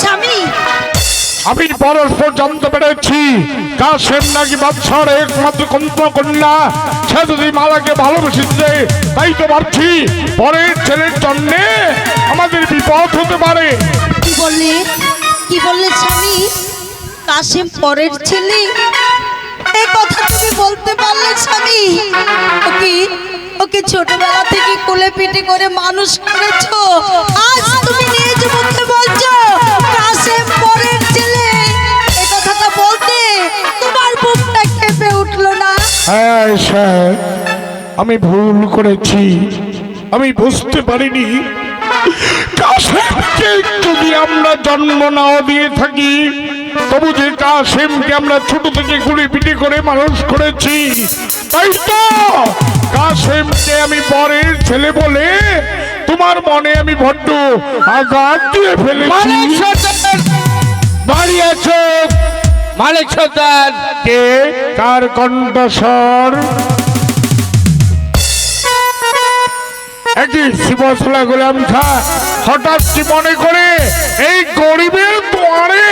স্বামী। আমি পরস্পর জানতে পেরেছি কাশেম নাকি বাদশার একমাত্র কন্যা কন্যা। সে যদি মালাকে ভালোবেসেছে তাই তো ভাবছি পরের ছেলের জন্য আমাদের বিপদ হতে পারে। কি বললে? কি বললে স্বামী? কাশেম পরের ছেলে। এই কথা তুমি বলতে পারলে স্বামী। ওকে ছোটবেলা থেকে কোলে পিঠে করে মানুষ করেছ? আজ তুমি নিজ মুখে বলছো কাশেম পরের ছেলে এই কথাটা বলতে তোমার বুকটা কেঁপে উঠল না? হ্যাঁ স্যার, আমি ভুল করেছি। আমি বুঝতে পারিনি। যদি আমরা জন্ম নাও দিয়ে থাকি, তবু যে কাশেমকে আমরা ছোট থেকে গুলি পিটি করে মানুষ করেছি, তাই তো? আমি পরের ছেলে বলে তোমার মনে আমি বড্ড আঘাত দিয়ে ফেলেছি। বাড়ি আছো মালিক সর্দার। কে? কার কণ্ঠস্বর? একই শিবসলা গোলাম খা হঠাৎ কি মনে করে এই গরিবের দুয়ারে?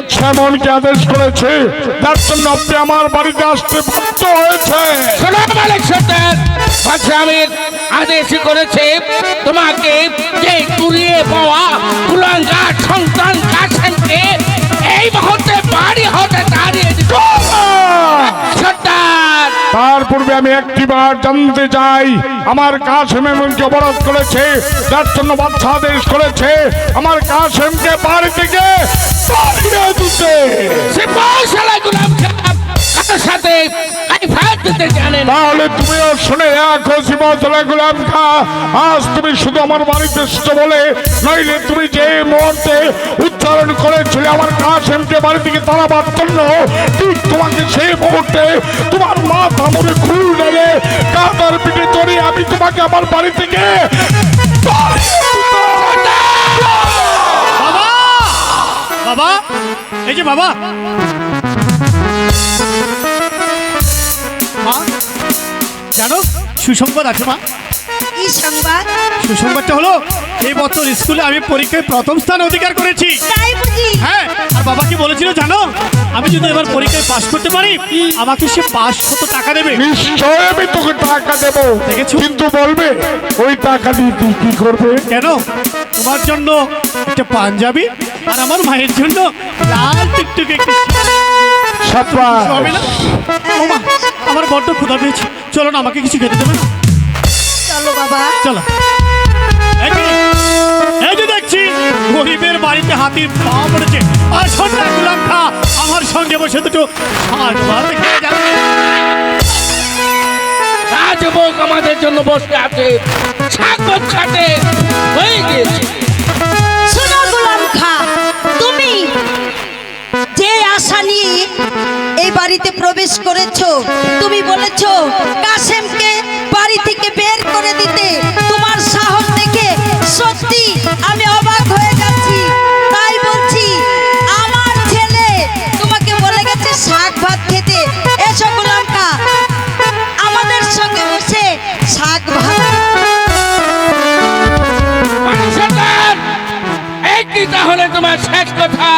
বাদশাহ এমনকি আদেশ করেছে? তার জন্য আপনি আমার বাড়িতে আসতে বাধ্য হয়েছে। বাদশাহ আদেশ করেছে তোমাকে যে কুড়িয়ে পাওয়া কুলাঙ্গার সন্তান কাছেনকে এই মুহূর্তে বাড়ি হতে দাঁড়িয়ে দিত তার পূর্বে আমি একটিবার জানতে চাই আমার কাশেম এমনকি অপরাধ করেছে যার জন্য বাচ্চা আদেশ করেছে আমার কাশেমকে বাড়ি থেকে দিতে সে পয়সালা গুলাম খারাপ সাথে দিতে জানেন তাহলে তুমিও শুনে রাখো শিবতলা গুলাম খা আজ তুমি শুধু আমার বাড়িতে এসেছ বলে, নইলে তুমি যে মুহূর্তে উচ্চারণ করেছিলে আমার কাশেমকে বাড়ি থেকে তাড়াবার জন্য, ঠিক তোমাকে সেই মুহূর্তে তোমার মা থামরে খুল নেলে কাতার পিঠে চড়ে আমি তোমাকে আমার বাড়ি থেকে বাবা এই যে বাবা। মা জানো সুসংবাদ আছে মা? কি সংবাদ? সুসংবাদটা হলো এই বছর স্কুলে আমি পরীক্ষায় প্রথম স্থান অধিকার করেছি। তাই বুঝি। হ্যাঁ আর বাবা কি বলেছিল জানো? আমি যদি এবার পরীক্ষায় পাশ করতে পারি আমাকে সে পাঁচ শত টাকা দেবে? নিশ্চয় আমি তোকে টাকা দেবো। দেখেছ? কিন্তু বলবে ওই টাকা দিয়ে তুই কি করবে? কেন? তোমার জন্য একটা পাঞ্জাবি আর আমার মায়ের জন্য লাল টুকটুক একটি হবে না? ও মা আমার বড্ড ক্ষুধা পেয়েছে। চলো না আমাকে কিছু খেতে দেবে না? চলো বাবা। চলো। এই যে, এই যে দেখছি গরিবের বাড়িতে হাতির পা পড়েছে। আর সন্ধ্যা গুলাম খা আমার সঙ্গে বসে দুটো হাত ভাত খেয়ে যাবে রাজভোগ আমাদের জন্য বসে আছে। ছাগল ছাটে বাড়িতে প্রবেশ করেছ। তুমি বলেছ কাশেমকে বাড়ি থেকে বের করে দিতে তোমার সাহস দেখে সত্যি আমি অবাক হয়ে যাচ্ছি। তাই বলছি, আমার ছেলে তোমাকে বলে গেছে শাক ভাত খেতে। এসো গোলাম খা আমাদের সঙ্গে বসে শাক ভাত। তাহলে তোমার শেষ কথা?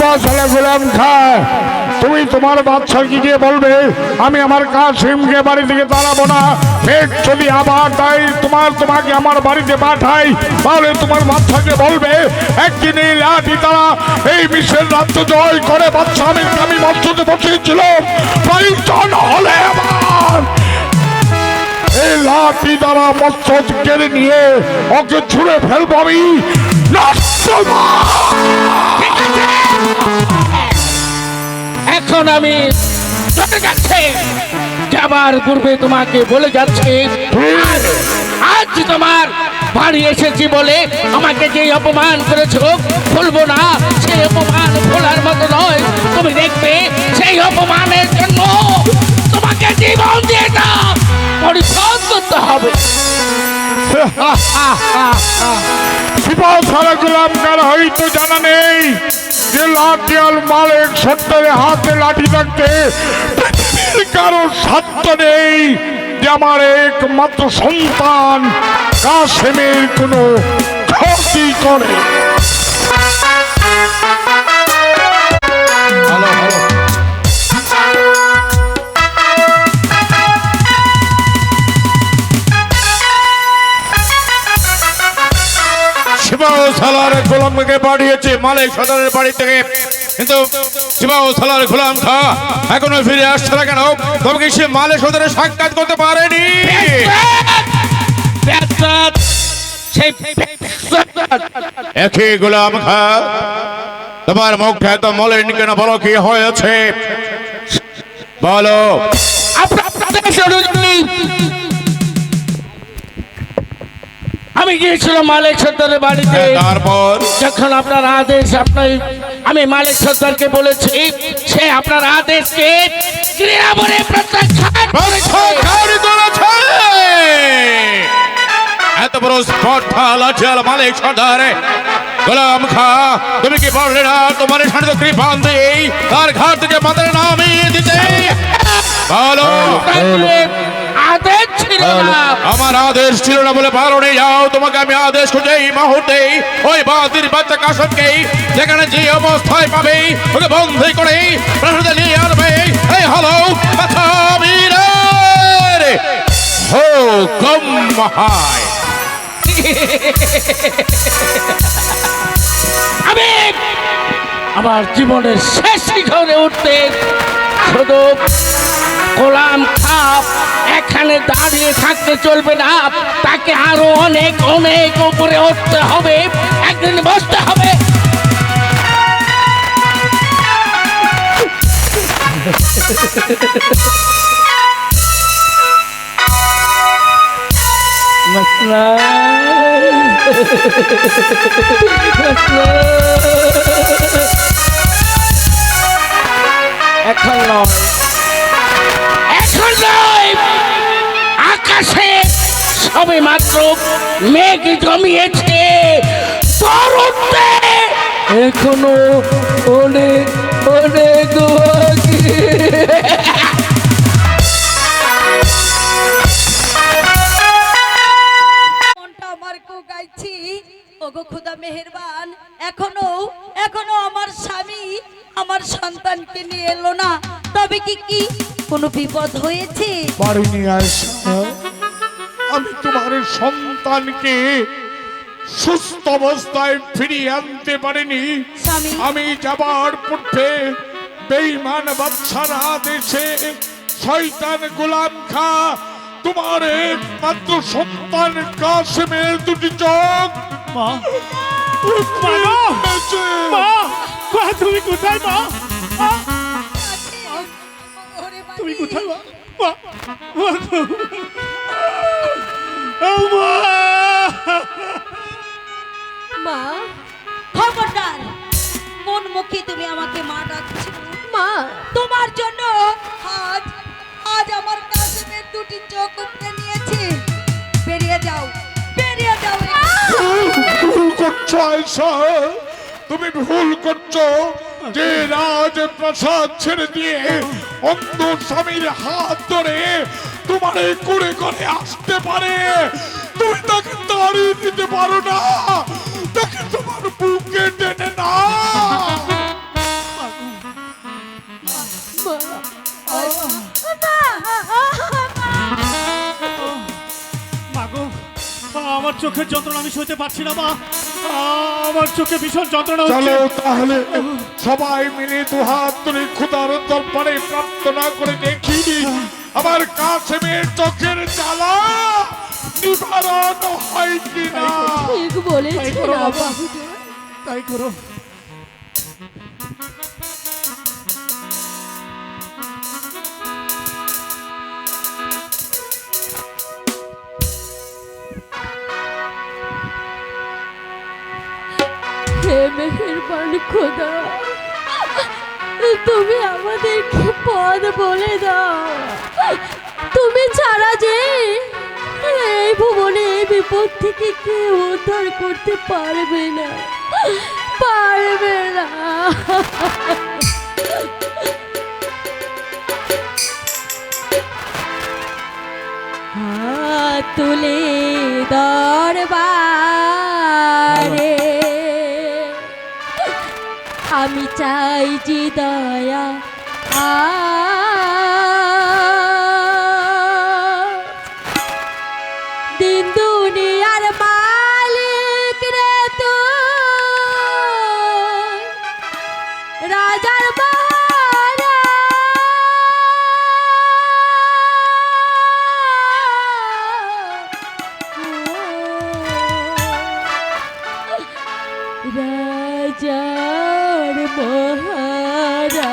খা তুমি তোমার বাচ্চাকে গিয়ে বলবে, আমি আমার কাশিমকে বাড়ি থেকে দাঁড়াবো না? ফের যদি আবার তাই তোমার তোমাকে আমার বাড়িতে পাঠাই, তাহলে তোমার বাচ্চাকে বলবে, একদিন এই লাঠি তারা এই বিশ্বের রাজ্য জয় করে, বাচ্চা আমি আমি বসিয়েছিলাম। প্রয়োজন হলে এই লাঠি দ্বারা মৎস্য কেড়ে নিয়ে ওকে ছুঁড়ে ফেলব আমি। এখন আমি চলে যাচ্ছে। যাবার পূর্বে তোমাকে বলে যাচ্ছে আজ- তোমার বাড়ি এসেছি বলে আমাকে যে অপমান করেছ, ভুলবো না। সেই অপমান ভোলার মতো নয়। তুমি দেখবে সেই অপমানের জন্য তোমাকে জীবন দিয়ে না, পরিশোধ করতে হবে। সিপাহ সারা গোলাম কার হয়তো জানা নেই। মালিক সত্তরে হাতে লাঠি থাকতে কারও সাধ্য নেই সন্তান কাশেমের কোনো ক্ষতি করে। শিবাও সালার গোলামকে পাঠিয়েছে মালিক সদরের বাড়ি থেকে। কিন্তু শিবাও সালার গোলাম খা, এখনও ফিরে আসছে না কেন? তবে কি সে মালিক সদরে সাক্ষাৎ করতে পারেনি। একই গোলাম খা, তোমার মুখটা এত মলিন কেন বলো কি হয়েছে? বলো। আপনার আমি গিয়েছিলাম মালিক সর্দারের বাড়িতে তারপর? যখন আপনার আদেশ আপনার আমি মালিক সর্দারকে বলেছি সে আপনার আদেশকে ক্রিয়া বলে প্রত্যাখ্যান। এত বড় স্পর্ধা লাচাল মালিক সর্দার গোলাম খা তুমি কি বললে না তোমার সাথে কৃপান দিই তার ঘাট থেকে মাথায় নামিয়ে দিতে। বলো। তাহলে আদেশ ছিল না। আমার আদেশ ছিল না বলে পারো যাও তোমাকে আমি আদেশ করছি এই মুহূর্তে। ওই বাদির বাচ্চা কাশনকেই যেখানে যে অবস্থায় পাবে ওকে বন্ধই করে প্রাসাদে নিয়ে আনবে। এই হলো কথা বীরের হো কম মহায়। আমি আমার জীবনের শেষ শিখরে উঠতে শুধু গোলাম খাপ এখানে দাঁড়িয়ে থাকতে চলবে না। তাকে আরও অনেক অনেক উপরে উঠতে হবে। একদিন বসতে হবে। এখন নয়। আকাশে সবে মাত্র মেঘ জমিয়েছে। তরুণে এখনও অনেক অনেক ওগো খুদা মেহেরবান এখনও এখনও আমার স্বামী আমার সন্তানকে নিয়ে এলো না। তবে কি কি কোনো বিপদ হয়েছে? সন্তানকে সুস্থ অবস্থায় ফিরিয়ে আনতে পারিনি আমি যাবার পূর্বে বেইমান বাচ্চার আদেশে শয়তান গোলাম খা তোমার একমাত্র সন্তান কাশেমের দুটি চোখ তুমি কোথায় মা। তুমি কোথায় মা মা মা গো! ও মা মা খবরদার কোন মুখে তুমি আমাকে মা ডাকছো? মা। তোমার জন্য আজ আজ আমার কাশেমের দুটি চোখ উপড়ে নিয়েছে। বেরিয়ে যাও বেরিয়ে যাও। ভুল করছ আয়সা তুমি ভুল করছ। যে রাজপ্রাসাদ ছেড়ে দিয়ে অন্ধ স্বামীর হাত ধরে তোমার করে করে আসতে পারে। তুমি তাকে তাড়িয়ে দিতে পারো না। তাকে তোমার বুকে টেনে না। আমার চোখের যন্ত্রণা আমি সইতে পারছি না মা। আমার চোখে ভীষণ যন্ত্রণা হচ্ছে। চলো তাহলে সবাই মিলে দু হাত তুলে খুদার দরবারে প্রার্থনা করে দেখি আমার কাশেমের চোখের জ্বালা নিবারণ হয় কিনা? ঠিক বলেছে তাই করো বাবা। তাই করো। হে মেহেরবান খোদা। তুমি আমাদেরকে পদ বলে দাও। তুমি ছাড়া যে এই ভুবনে এই বিপদ থেকে কেউ উদ্ধার করতে পারবে না। পারবে না। তুলে দরবার আমি চাই যে দয়া আ রাজার মহারা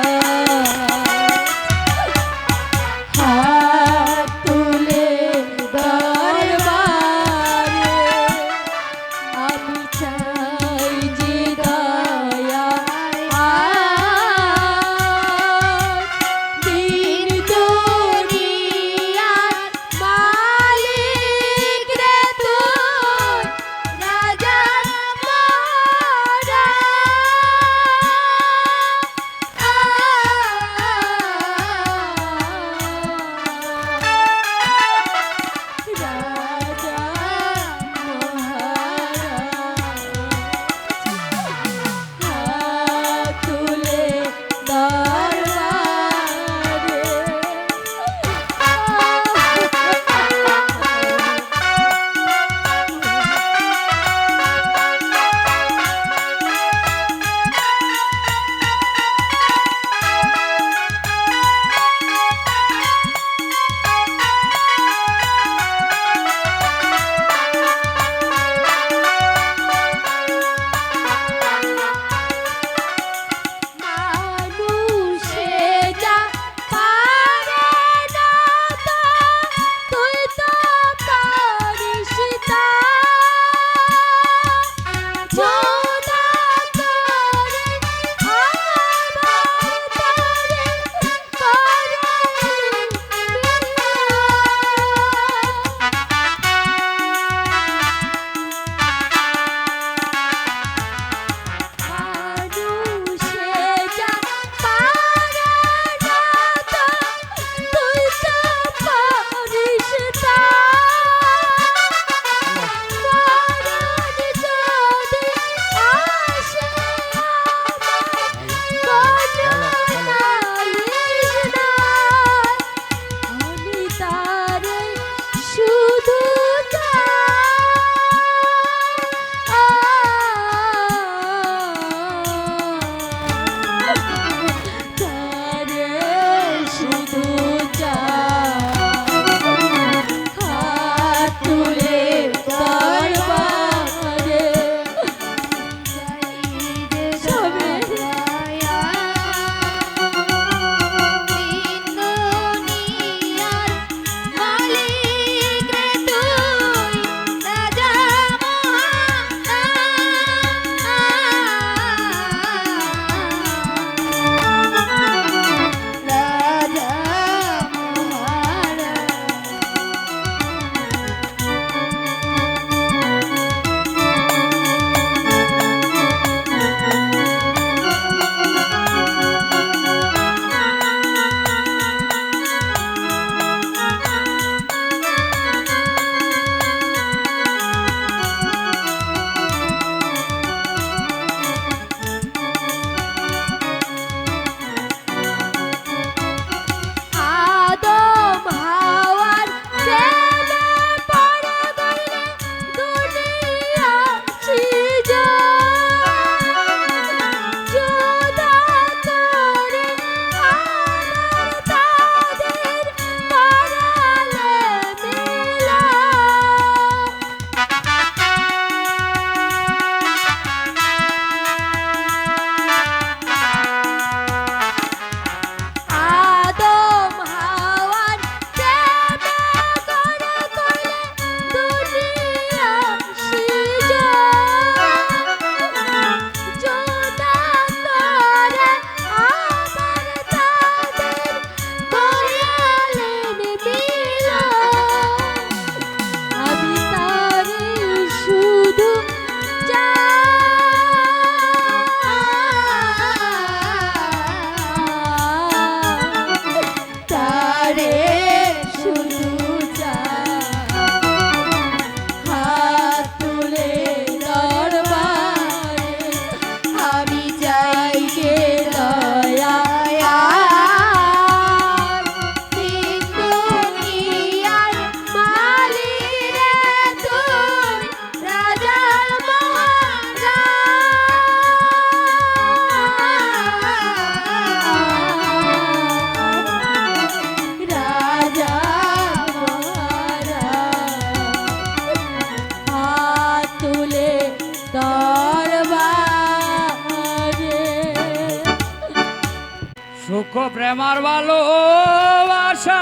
প্রেমার ভালোবাসা।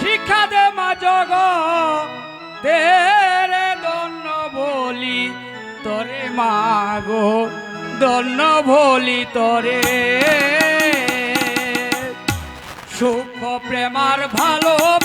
শিক্ষা দে মা জগ তেরে দন্য বলি তোরে মাগো দন্য বলি তোরে। সুখ প্রেমার ভালোবাসা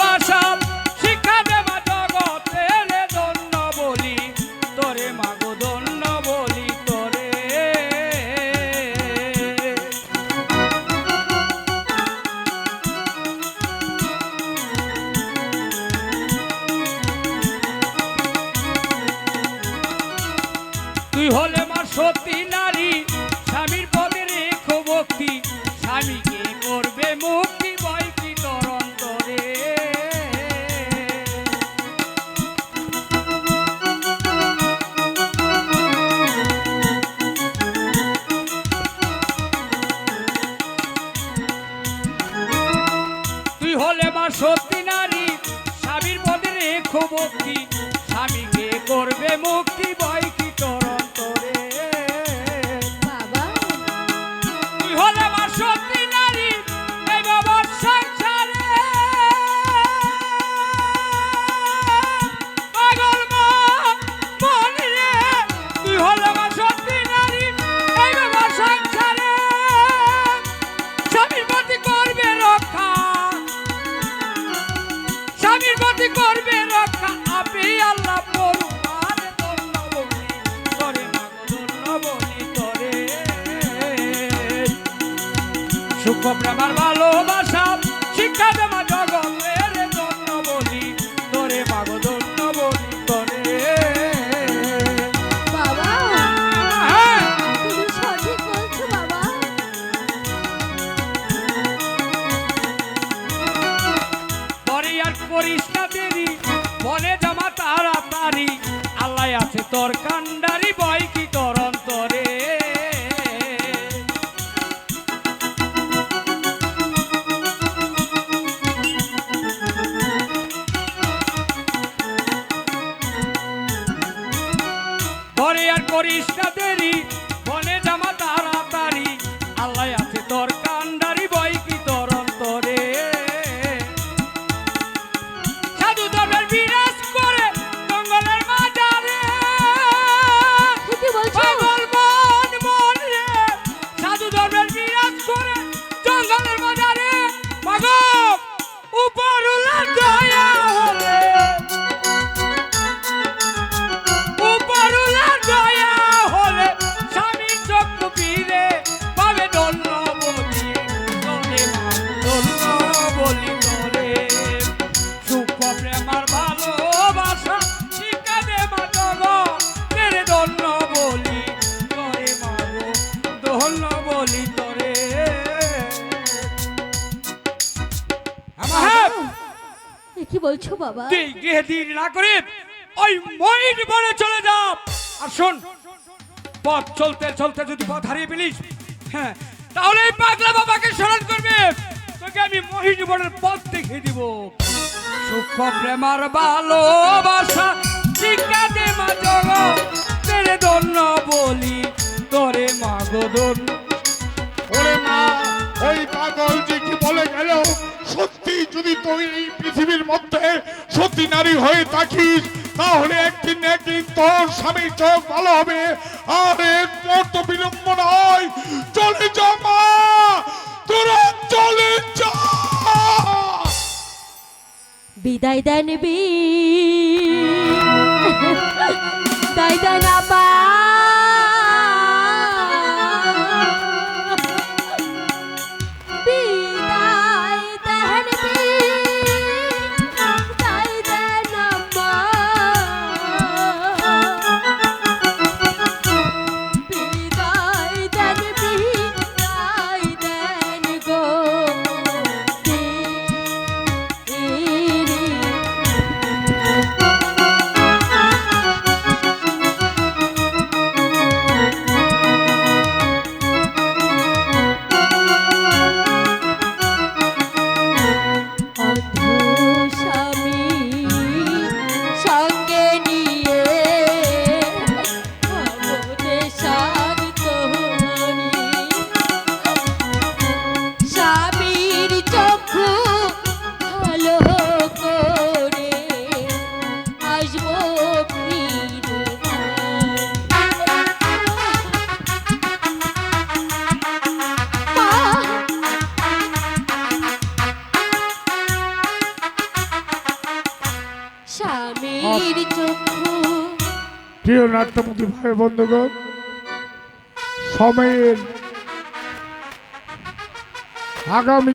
রেখো বাবা। তুই গৃহে দেরি না করে ওই ময়ূর বনে চলে যা। আর শোন পথ চলতে চলতে যদি পথ হারিয়ে ফেলিস হ্যাঁ তাহলে এই পাগলা বাবাকে স্মরণ করবে। তোকে আমি মহিষ বনের পথ দেখিয়ে দিব। সুখ প্রেমার ভালোবাসা শিক্ষা দে মা জগৎ তেরে দন্য বলি তোরে মাগো দন্য ওরে মা ওই পাগল কি বলে গেল সত্যি যদি তুই এই পৃথিবীর মধ্যে সত্যি নারী হয়ে থাকিস, তাহলে একদিন একদিন তোর স্বামীর চোখ ভালো হবে। আর এর পর তো বিলম্ব নয়। চলে যা, মা! তোরা চলে যা! বিদায় দেন বিদায় দেন আপা ভাই বন্ধুগণ সময়ের আগামী